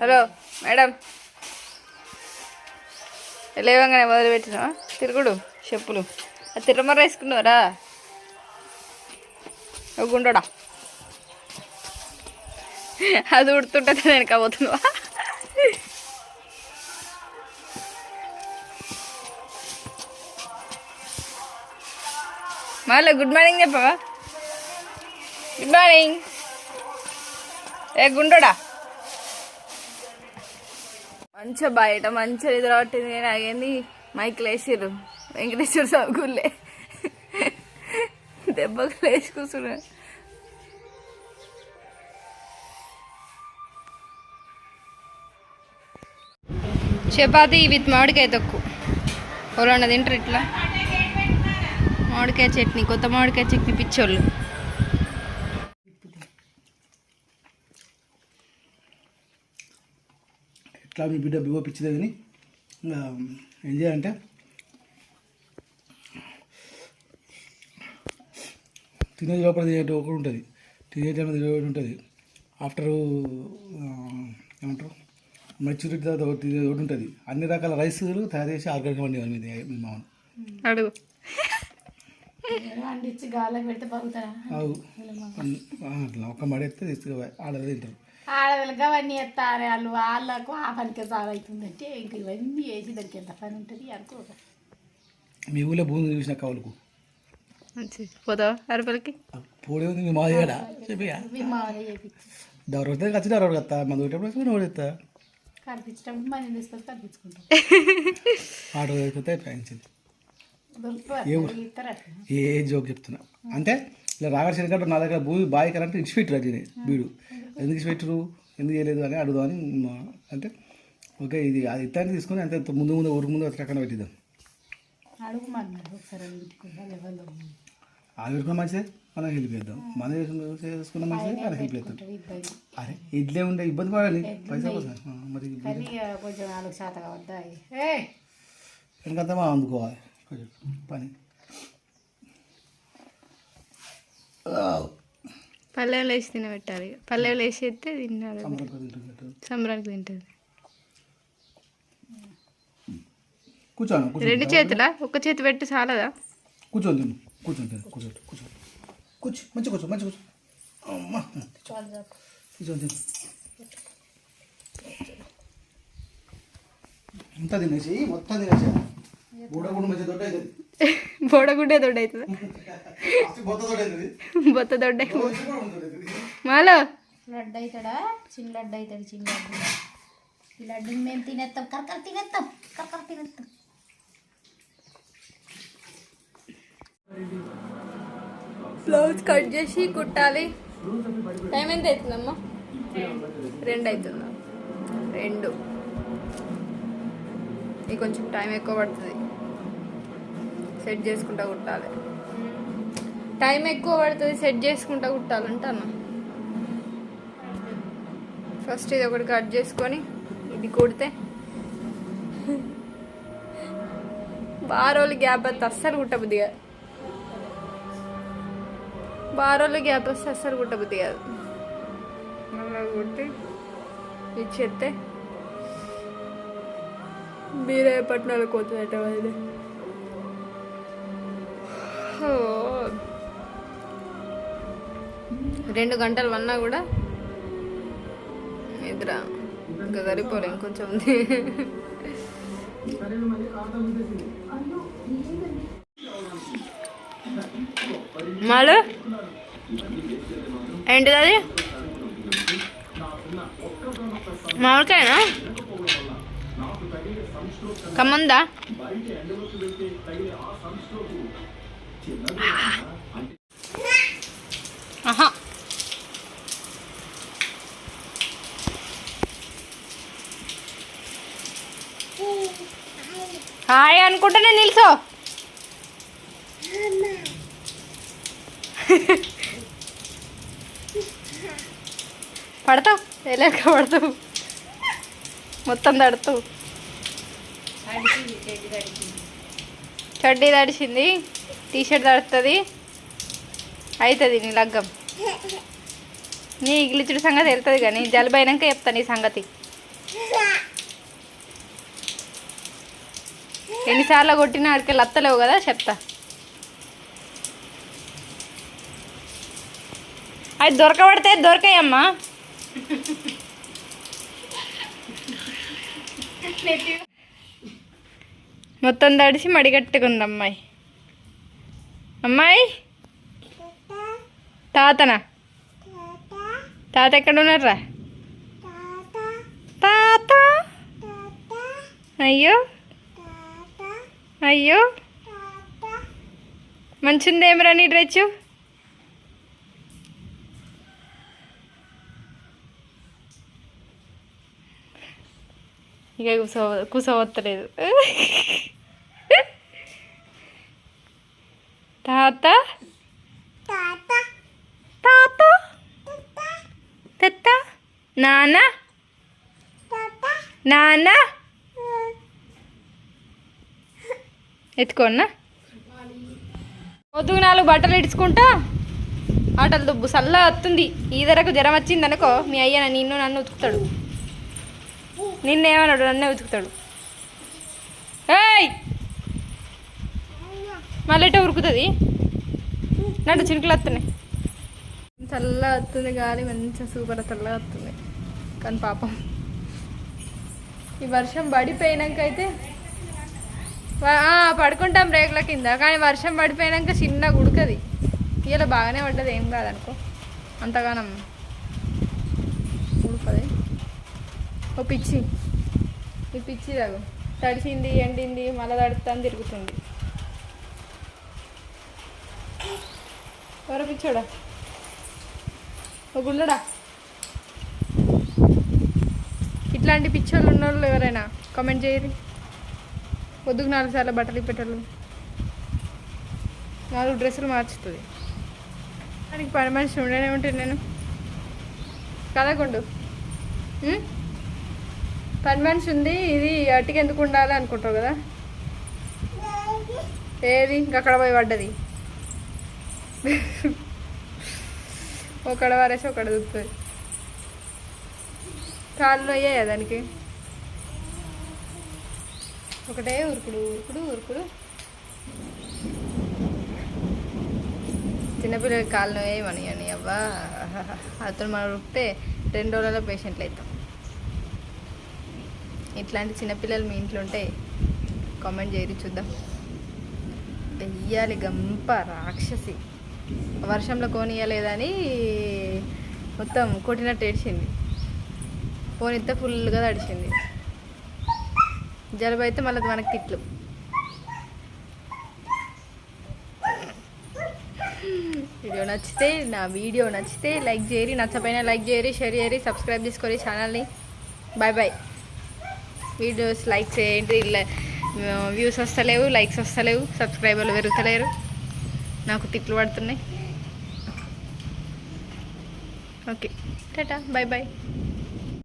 Hello madam. లేవంగానే మొదలుపెట్టినా తిరుగుడు చెప్పులు. ఆ తిరమర వేసుకున్నారా? ఒక అది ఉడుతుంటే నేను కాబోతున్నావా మళ్ళీ గుడ్ మార్నింగ్ చెప్పవా? Good morning. ఏ గుండోడా? మంచిగా బయట మంచిగా నిద్ర పట్టింది కానీ అయ్యింది మైకులు వేసిర్రు. వెంకటేశ్వర స్వామి గుళ్ళే. దెబ్బకు లేచి కూర్చున్నా చపాతి విత్ మామిడికాయ తొక్కు. ఎవరన్నా తింటారు ఇట్లా? మామిడికాయ చట్నీ కొత్త మామిడికాయ చట్నీ పిచ్చోళ్ళు. ఎట్లా మీ బిడ్డ బివో పిచ్చిదే కానీ ఇంకా ఏం చేయాలంటే తినేది లోపల తినేటి ఒకటి ఉంటుంది. తినే టైం ఒకటి ఉంటుంది. ఆఫ్టర్ ఏమంటారు? మెచ్యూరిటీ తర్వాత ఒకటి తినేది ఒకటి ఉంటుంది. అన్ని రకాల రైస్లు తయారు చేసి ఆర్గానిక్ వండి మీద మీ మామూలు. అడుగు. అట్లా ఒక మడి ఎత్తే తీసుకుపోయి ఆడది తింటారు. ఆడవాళ్ళకి అవన్నీ ఎత్తారు వాళ్ళు. వాళ్ళకు ఆ పనికి చాలా అవుతుందంటే ఇంక ఇవన్నీ వేసి దానికి ఎంత పని ఉంటుంది అనుకో. మీ ఊళ్ళో భూమి చూసిన కవులకు మంచి. పోతావా అరపలకి పోడే ఉంది మీ మాదేడ చెప్పియా? మీ మామూలు చేపించి దౌర వస్తే ఖచ్చితంగా దౌర కత్తా మంది ఒకటప్పుడు నువ్వు ఎత్తా. మనం కనిపించుకుంటాం. ఆటో ప్రయాణించింది. అట్లా ఏ జోక్ చెప్తున్నా. అంటే ఇలా రాగడ శనికట్టు నా దగ్గర భూమి బావి కరెంట్ ఇచ్చిపెట్టరు అది వీడు. ఎందుకు? ఇచ్చిపెట్టరు? ఎందుకు చేయలేదు అని అడుగుదామని అంటే ఓకే ఇది అది ఇత్తాన్ని తీసుకొని అంతే ముందు ముందు ఊరికి ముందు రకంగా పెట్టిద్దాం. అది పెట్టుకున్న మంచిదే మనం హెల్ప్ చేద్దాం. మనం చేసుకున్న- మంచిదే మనం హెల్ప్ చేద్దాం. అరే ఇడ్లే ఉండే ఇబ్బంది పడాలి. పైసా కోసం. మరి వెనకంతా మనం అందుకోవాలి. పని. పల్లెలు వేసి తినబెట్టాలి. పల్లెలు వేసి ఎత్తే తిన్నారు. సంబరానికి తింటుంది కూర్చోను కూర్చో రెండు చేతులా? ఒక్క చేతి పెట్టి చాలదా? కూర్చోండి తిను. కూర్చోండి తిను కూర్చోండి కూర్చోండి కూర్చో మంచి కూర్చో మంచి కూర్చో. అమ్మా. తిను. అంతా తినేసి? మొత్తం తినేసి బోడగుడ్డే దొడ్డ అవుతుందా బొత్త దొడ్డ అవుతుంది బొత్త దొడ్డ మాలో? లడ్డు అవుతాడా చిన్న లడ్డు అవుతాడు చిన్న లడ్డు. ఈ లడ్డుని మేము తినేస్తాం కరకర తినేస్తాం కరకర తినేస్తాం బ్లౌజ్ కట్ చేసి కుట్టాలి. టైం ఎంత అవుతుందమ్మా? రెండు అవుతుందా రెండు. ఇది కొంచెం టైం ఎక్కువ పడుతుంది. సెట్ చేసుకుంటా కుట్టాలి. టైం ఎక్కువ పడుతుంది సెట్ చేసుకుంటా కుట్టాలంటాను ఫస్ట్ ఇది ఒకటి కట్ చేసుకొని ఇది కుడితే. బాగా రోజులు గ్యాప్ వస్తే అస్సలు కుట్టబుద్ది కాదు. బాగా రోజులు గ్యాప్ వస్తే అస్సలు కుట్టబుద్ది కాదు. మళ్ళీ కుట్టి ఇచ్చేస్తే మీరే పట్టణాలకు పోతుందట వాళ్ళు. రెండు గంటలు వన్నా కూడా నిద్ర. ఇంకా సరిపోలే ఇంకొంచెం. ఉంది మాలు? ఏంటిది అది? మామిడికాయనా? కమ్మందా ఆహా. హాయ్ అనుకుంటేనే నిల్చో. పడతావు? ఎలాగ పడతావు? మొత్తం తడతావు చడ్డీ తడిచింది. టీషర్ట్ తడుతుంది అవుతుంది నీ లగ్గం. నీ ఇగిలిచుడు సంగతి వెళ్తుంది కానీ జలుబు అయినాక చెప్తా నీ సంగతి. ఎన్నిసార్లు కొట్టినా అడికెళ్ళి లత్తలేవు కదా చెప్తా. అది దొరకబడితే దొరకాయమ్మా. మొత్తం తడిసి మడిగట్టుకుంది అమ్మాయి. అమ్మాయి? తాతనా? తాత ఎక్కడ ఉన్నారా తాత? అయ్యో. అయ్యో. మంచిదేమిరా నీ డ్రెచ్చు ఇక కూసో కూసోవత్తలేదు. తాత? నాన్న నాన్న ఎత్తుకోనా? పొద్దుగు నాలుగు బట్టలు ఇడుచుకుంటా ఆటలు దుబ్బు. సల్లా వస్తుంది ఈ జ్వరం వచ్చింది అనుకో మీ అయ్య నిన్ను నన్ను ఉతుకుతాడు. నిన్నేమన్నాడు? నన్నే ఉతుకుతాడు. ఏయ్! మళ్ళీ ఉరుకుతుంది? నడు చినుకులు వస్తున్నాయి చల్లగా వస్తుంది గాలి మంచిగా సూపర్ చల్లగా వస్తుంది కానీ పాపం. ఈ వర్షం పడిపోయినాక అయితే పడుకుంటాం రేకుల కింద కానీ వర్షం పడిపోయినాక చిన్నగా ఉడకది ఇలా బాగానే పడ్డది ఏం కాదనుకో. అంతగానం ఉడకది. ఓ పిచ్చి. ఈ పిచ్చి తగు. తడిసింది ఎండింది మళ్ళీ తడుతాను తిరుగుతుంది. ఎవరో పిచ్చోడా? ఓ గుళ్ళడా? ఇట్లాంటి పిచ్చోళ్ళు ఉన్నోళ్ళు ఎవరైనా కామెంట్ చేయరు. పొద్దుకు నాలుగు సార్లు బట్టలు పెట్టాలి నాలుగు డ్రెస్సులు మార్చుతుంది. దానికి పని మనిషి ఉండనే ఉంటుంది నేను. కదకొండు పని మనిషి ఉంది ఇది అట్టికి ఎందుకు ఉండాలి అనుకుంటావు కదా? ఏది? అక్కడ పోయి పడ్డది. ఒకడ వారేసి ఒకడ దుక్కుతుంది కాళ్ళు అయ్యాయా దానికి. ఒకటే ఉరుకుడు ఉరుకుడు ఉరుకుడు. చిన్నపిల్లలకి కాళ్ళు నొయ్యమని అని అవ్వా. అతను మనం ఉరికితే రెండు రోజులలో పేషెంట్లు అవుతాం ఇట్లాంటి చిన్నపిల్లలు మీ ఇంట్లో ఉంటే కామెంట్ చేయరు చూద్దాం. వెయ్యాలి గంప రాక్షసి. వర్షంలో కోనియలేదని మొత్తం కొట్టినట్టు ఏడ్చింది. పోనిస్తే ఫుల్గా తడిచింది. జలుబు అయితే మళ్ళీ మనకి తిట్లు. వీడియో నచ్చితే నా వీడియో నచ్చితే లైక్ చేయరి నచ్చపోయినా లైక్ చేయరి షేర్ చేయరి సబ్స్క్రైబ్ చేసుకోరి ఛానల్ని. బాయ్ బాయ్ వీడియోస్ లైక్ చేయండి వ్యూస్ వస్తలేవు లైక్స్ వస్తలేవు సబ్స్క్రైబర్లు పెరుగుతలేరు. నాకు తిట్లు పడుతున్నాయి. ఓకే. Tata bye bye